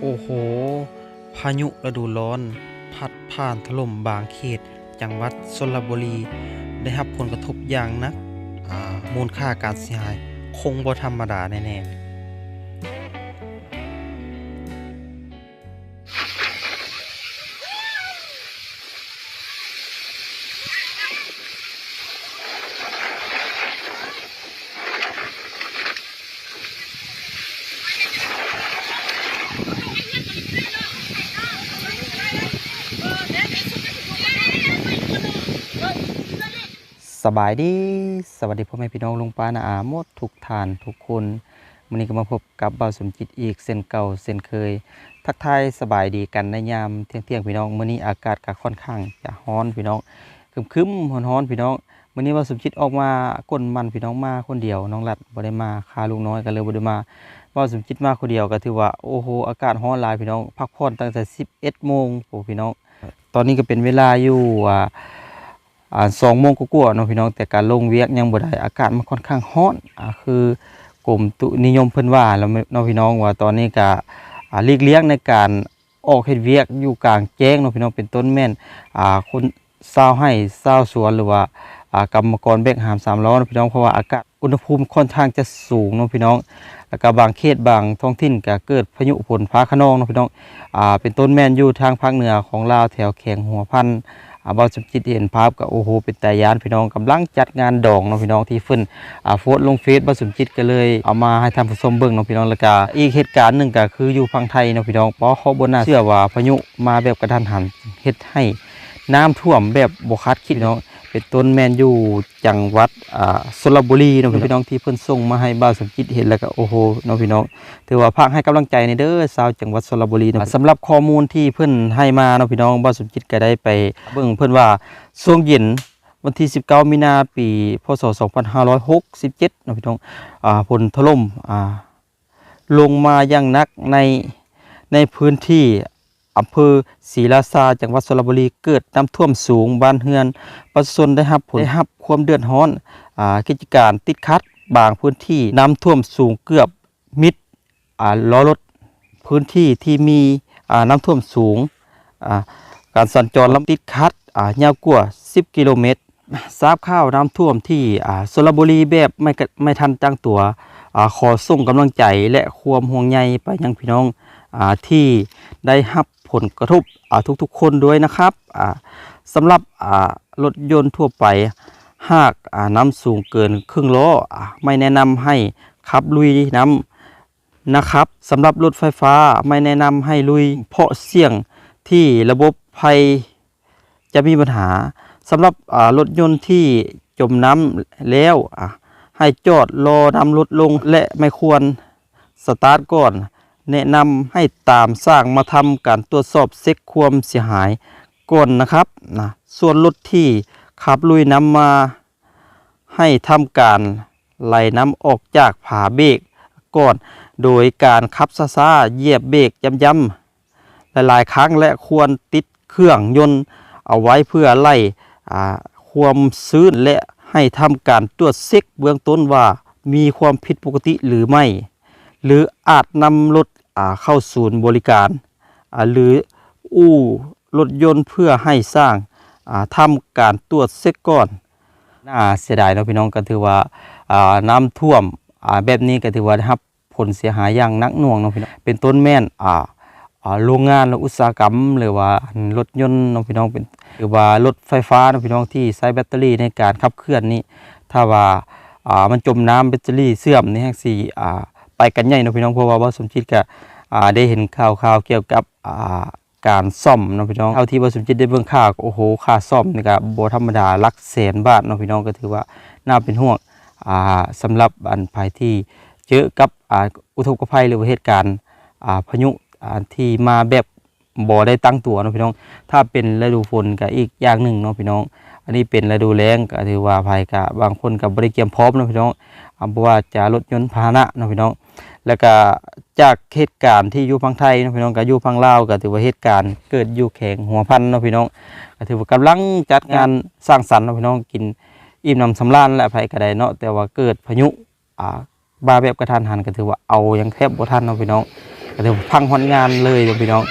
โอ้โห พายุฤดูร้อน พัดผ่านถล่มบางเขต จังหวัดสระบุรี ได้รับผลกระทบอย่างนักมูลค่าการเสียหาย คงบ่ธรรมดาแน่ๆ สบายดีสวัสดีพ่อแม่พี่น้องลุงป้านาอาหมดทุกท่านทุกคนวันนี้ก็มาพบกับเบาสมจิตอีกเส้นเก่าเส้นเคย ทักทายสบายดีกันในยามเที่ยงเที่ยงๆพี่น้องมื้อนี้อากาศก็ค่อนข้างจะร้อนพี่น้องครึมๆร้อนพี่น้องมื้อนี้เบาสมจิตออกมาก้นมันพี่น้องมาคนเดียวน้องรัดบ่ได้มาคาลุงน้อยก็เลยบ่ได้มาเบาสมจิตมาคนเดียวก็ถือว่าโอ้โหอากาศร้อนหลายพี่น้องพักผ่อนตั้งแต่11โมงโอ้พี่น้อง ตอนนี้ก็เป็นเวลาอยู่อ่า อ่าสองโมงกว่าๆเนาะพี่น้องแต่การลงเวียกยังบ่ได้อากาศมันค่อนข้างร้อนอ่าคือกรมตุนิยมเพิ่นว่าแล้วเนาะพี่น้องว่าตอนนี้ก็อ่าลีกเลี่ยงในการออกเฮ็ดเวียกอยู่กลางแจ้งเนาะพี่น้องเป็นต้นแม่นอ่าคนชาวไร่ชาสวนหรือว่าอ่ากรรมกรแบกหามสามล้อนะพี่น้องเพราะว่าอากาศอุณหภูมิค่อนข้างจะสูงเนาะพี่น้อง แล้วก็บางเขตบางท้องถิ่นก็เกิดพายุฝนฟ้าคะนองเนาะพี่น้องอ่าเป็นต้นแม่นอยู่ทางภาคเหนือของลาวแถวแขงหัวพัน อาบาสมจิตเห็นภาพก็โอ้โหเป็นตายานพี่น้องกำลังจัดงานดองน้องพี่น้องที่เฟินอ่าโฟดลงเฟซบาสมจิตก็เลยเอามาให้ทำผู้ชมเบิ่งน้องพี่น้องละกาอีกเหตุการณ์หนึ่งก็คืออยู่ฝั่งไทยน้องพี่น้องเพราะเขาบนน่าเชื่อว่าพายุมาแบบกระทันหันเฮ็ดให้น้ำท่วมแบบบ่คาดคิดน้อง เป็นต้นแมนอยู่จังหวัดอ่าสระบุรีเนาะพี่น้องที่เพิ่นส่งมาให้บ่าวสมจิตเห็นแล้วก็โอ้โหเนาะพี่น้องถือว่าภาคให้กำลังใจในเด้อชาวจังหวัดสระบุรีเนาะสำหรับข้อมูลที่เพิ่นให้มาเนาะพี่น้องบ่าวสมจิตก็ได้ไปเบิ่งเพิ่นว่าช่วงเย็นวันที่ 19 มีนาปี พศ 2567เนาะพี่น้องอ่าฝนถล่มอ่าลงมาอย่างหนักในในพื้นที่ อำเภอศรีราชาจังหวัดสระบุรีเกิดน้ำท่วมสูงบ้านเฮือนประชาชนได้รับผลได้รับความเดือดร้อนอกิจการติดขัดบางพื้นที่น้ำท่วมสูงเกือบมิดล้อรถพื้นที่ที่มีน้ำท่วมสูง การสัญจรลำติดคัดยาวกว่า 10 กิโลเมตรทราบข่าวน้ำท่วมที่สระบุรีแบบไม่ไม่ทันตั้งตัวอขอส่งกำลังใจและความห่วงใยไปยังพี่น้องอที่ได้รับ ผลกระทบทุกๆคนด้วยนะครับสำหรับรถยนต์ทั่วไปหากน้ำสูงเกินครึ่งล้อไม่แนะนำให้ขับลุยน้ำนะครับสำหรับรถไฟฟ้าไม่แนะนำให้ลุย เพราะเสี่ยงที่ระบบภัยจะมีปัญหาสำหรับรถยนต์ที่จมน้ำแล้วให้จอดรอนำรถลงและไม่ควรสตาร์ทก่อน แนะนำให้ตามสร้างมาทำการตรวจสอบเซ็กความเสียหายก่อนนะครับนะส่วนรถที่ขับลุยน้ำมาให้ทำการไหลน้ำออกจากผาเบรกก่อน โดยการขับซ่าๆเหยียบเบรกย้ำๆหลายๆ ครั้งและควรติดเครื่องยนต์เอาไว้เพื่อไล่ความชื้นและให้ทำการตรวจเช็คเบื้องต้นว่ามีความผิดปกติหรือไม่ หรืออาจนำรถเข้าศูนย์บริการ หรืออู่รถยนต์เพื่อให้สร้างทำการตรวจเช็คก่อนน่าเสียดายเนาะพี่น้องก็ถือว่าน้ำท่วมแบบนี้ก็ถือว่าได้รับผลเสียหายอย่างนักหน่วงเนาะพี่น้องเป็นต้นแม่นโรงงานอุตสาหกรรม หรือว่ารถยนต์เนาะพี่น้องเป็นหรือว่ารถไฟฟ้าเนาะพี่น้องที่ใช้แบตเตอรี่ในการขับเคลื่อนนี่ถ้าว่ามันจมน้ำแบตเตอรี่เสื่อมนี่แฮงสิอ่ ไปกันใหญ่นะพี่น้องเพราะว่าบ่สมจิตก็ได้เห็นข่าวๆเกี่ยวกับการซ่อมนะพี่น้องเท่าที่บสมจิตได้เบิ่งค่าก็โอ้โหค่าซ่อมนี่ก็บ่ธรรมดาลักแสนบาทนะพี่น้องก็ถือว่าน่าเป็นห่วงอ่าสำหรับอันภายที่เจอกับอุทกภัยหรือเหตุการณ์พายุที่มาแบบบ่ได้ตั้งตัวนะพี่น้อง ถ้าเป็นฤดูฝนก็อีกอย่างหนึ่งเนาะพี่น้อง อันนี้เป็นฤดูแล้งก็ถือว่าภัยก็บางคนก็บ่ได้เตรียมพร้อมนะพี่น้อง บ่ว่าจะรถยนต์พาหนะเนาะพี่น้อง แล้วก็จากเหตุการณ์ที่อยู่พังไทยเนาะพี่น้องกับอยู่พังลาวก็ถือว่าเหตุการณ์เกิดอยู่แข่งหัวพันเนาะพี่น้องก็ถือว่ากำลังจัดงานสร้างสรรค์เนาะพี่น้องกินอิ่มหนำสำราญและภัยก็ได้เนาะแต่ว่าเกิดพายุอ่าบาแบบกระทันหันก็ถือว่าเอายังแทบบ่ทันเนาะพี่น้องก็ถือว่าพังฮอนงานเลยเนาะพี่น้อง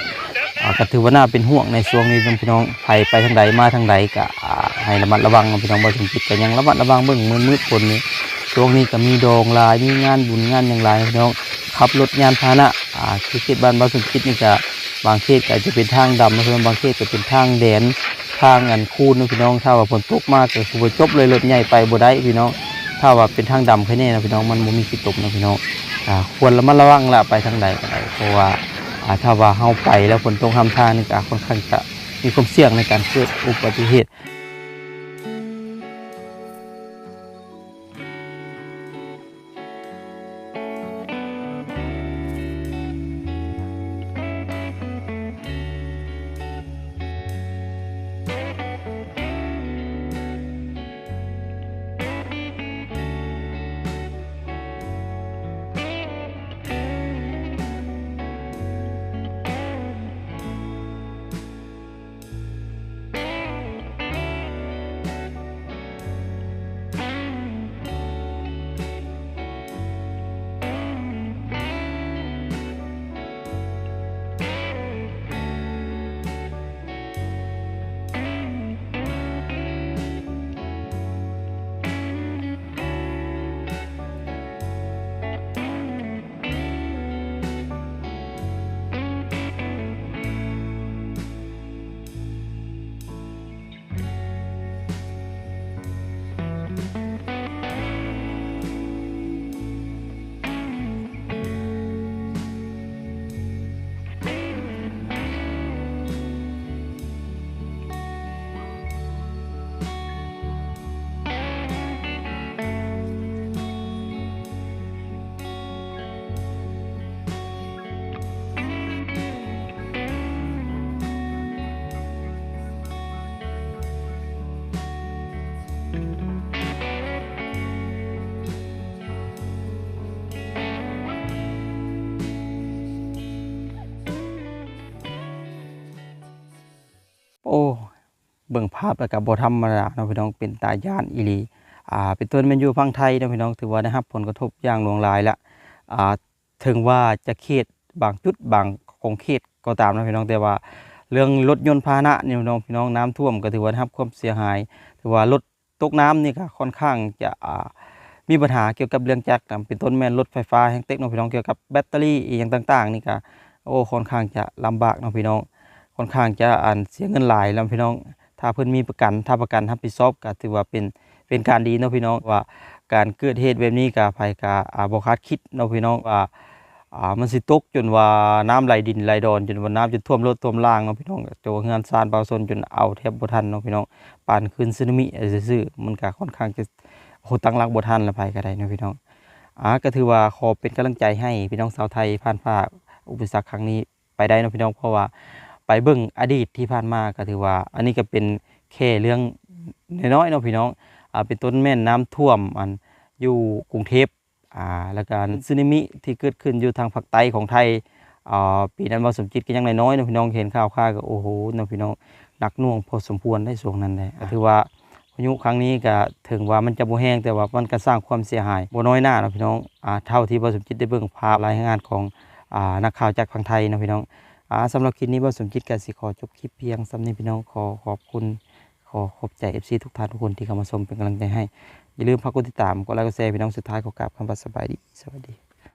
ก็ถือว่าน่าเป็นห่วงในช่วงนี้พี่น้องไปไปทางใดมาทางใดก็ให้ระมัดระวังพี่น้องบ่ถึงจิตก็ยังระมัดระวังเบิ่งมืดมืดฝนนี้ ช่วงนี้ก็มีดองลายมีงานบุญงานอย่างหลายพี่น้องขับรถยานพาหนะอ่าคือเขตบ้านบ่สมคิดนี่ก็บางเขตก็อาจจะเป็นทางดำนะพี่น้องบางเขตก็เป็นทางแดนทางอันคูนนะพี่น้องถ้าว่าฝนตกมากก็คือจบเลยรถใหญ่ไปบ่ได้พี่น้องถ้าว่าเป็นทางดำแค่นี้นะพี่น้องมันบ่มีสิตกนะพี่น้องอ่าควรระมัดระวังละไปทางใดก็ได้เพราะว่าอ่าถ้าว่าเฮาไปแล้วฝนตกทำทางนี่ก็ค่อนข้างจะมีความเสี่ยงในการเกิดอุบัติเหตุ โอ้เบิ่งภาพแล้วก็บ่ธรรมดาเนาะพี่น้องเป็นตาย่านอีหลีอ่าเป็นต้นแมนยูพังไทยเนาะพี่น้องถือว่าได้รับผลกระทบอย่างหลวงหลายละอ่าถึงว่าจะเขตบางจุดบางของเขตก็ตามนะพี่น้องแต่ว่า เรื่องรถยนต์พาหนะนี่พี่น้องพี่น้องน้ำท่วมก็ถือว่าได้รับความเสียหาย ถือว่ารถตกน้ำนี่ก็ค่อนข้างจะอ่ามีปัญหาเกี่ยวกับเรื่องจักรเป็นต้นแม่นรถไฟฟ้าแห่งเทคโนโลยีพี่น้องเกี่ยวกับแบตเตอรี่อีหยังต่าง ๆ นี่ก็โอ้ค่อนข้างจะลำบากเนาะพี่น้อง ค่อนข้างจะอ่านเสียเงินหลายแล้วพี่น้อง ถ้าเพิ่อนมีประกันถ้าประกันรับผิดชอบก็ถือว่าเป็นเป็นการดีเนาะพี่น้องว่าการเกิดเหตุแบบนี้ก็ภัยก็อ่าบคาดคิดเนาะพี่น้องว่าอ่ามันสิตกจนว่าน้ำไหลดินไหลดอนจนว่าน้ำจะท่วมรถท่วมล่างเนาะพี่น้องโจเฮือนซานเบาซนจนเอาแทบบ่ทันเนาะพี่น้องปานคืนสึนามิซื่อมันก็ค่อนข้างจะโหตั้งหลักบ่ทันละภัยก็ได้เนาะพี่น้องอ่าก็ถือว่าขอเป็นกำลังใจให้พี่น้องชาวไทยผ่านภาคอุปสรรคครั้งนี้ไปได้เนาะพี่น้องเพราะว่า ไปเบิ่งอดีตที่ผ่านมาก็ถือว่า อันนี้ก็เป็นแค่เรื่องน้อยๆเนาะพี่น้องอ่าเป็นต้นแม่นน้ำท่วมอันอยู่กรุงเทพอ่าแล้วก็สึนามิที่เกิดขึ้นอยู่ทางภาคใต้ของไทยอ่าปีนั้นว่าสมจิตก็ยังน้อยๆเนาะพี่น้องเห็นข่าวข่าก็โอ้โหเนาะพี่น้องหนักหน่วงพอสมควรได้ช่วงนั้นแหละก็ถือว่าพายุครั้งนี้ก็ถึงว่ามันจะบ่แห้งแต่ว่ามันก็สร้างความเสียหายบ่น้อยหน้าเนาะพี่น้องอ่าเท่าที่บ่สมจิตได้เบิ่งภาพรายงานของอ่านักข่าวจากฝั่งไทยเนาะพี่น้อง อ่าสำหรับคลิปนี้บ่สมคิดกันสิขอจบคลิปเพียงสำนี้พี่น้องขอขอบคุณขอขอบใจ FC ทุกท่านทุกคนที่เข้ามาชมเป็นกำลังใจให้ อย่าลืมพักกดติดตามกดไลค์กดแชร์พี่น้องสุดท้ายขอกราบคำว่าสบายดีสวัสดี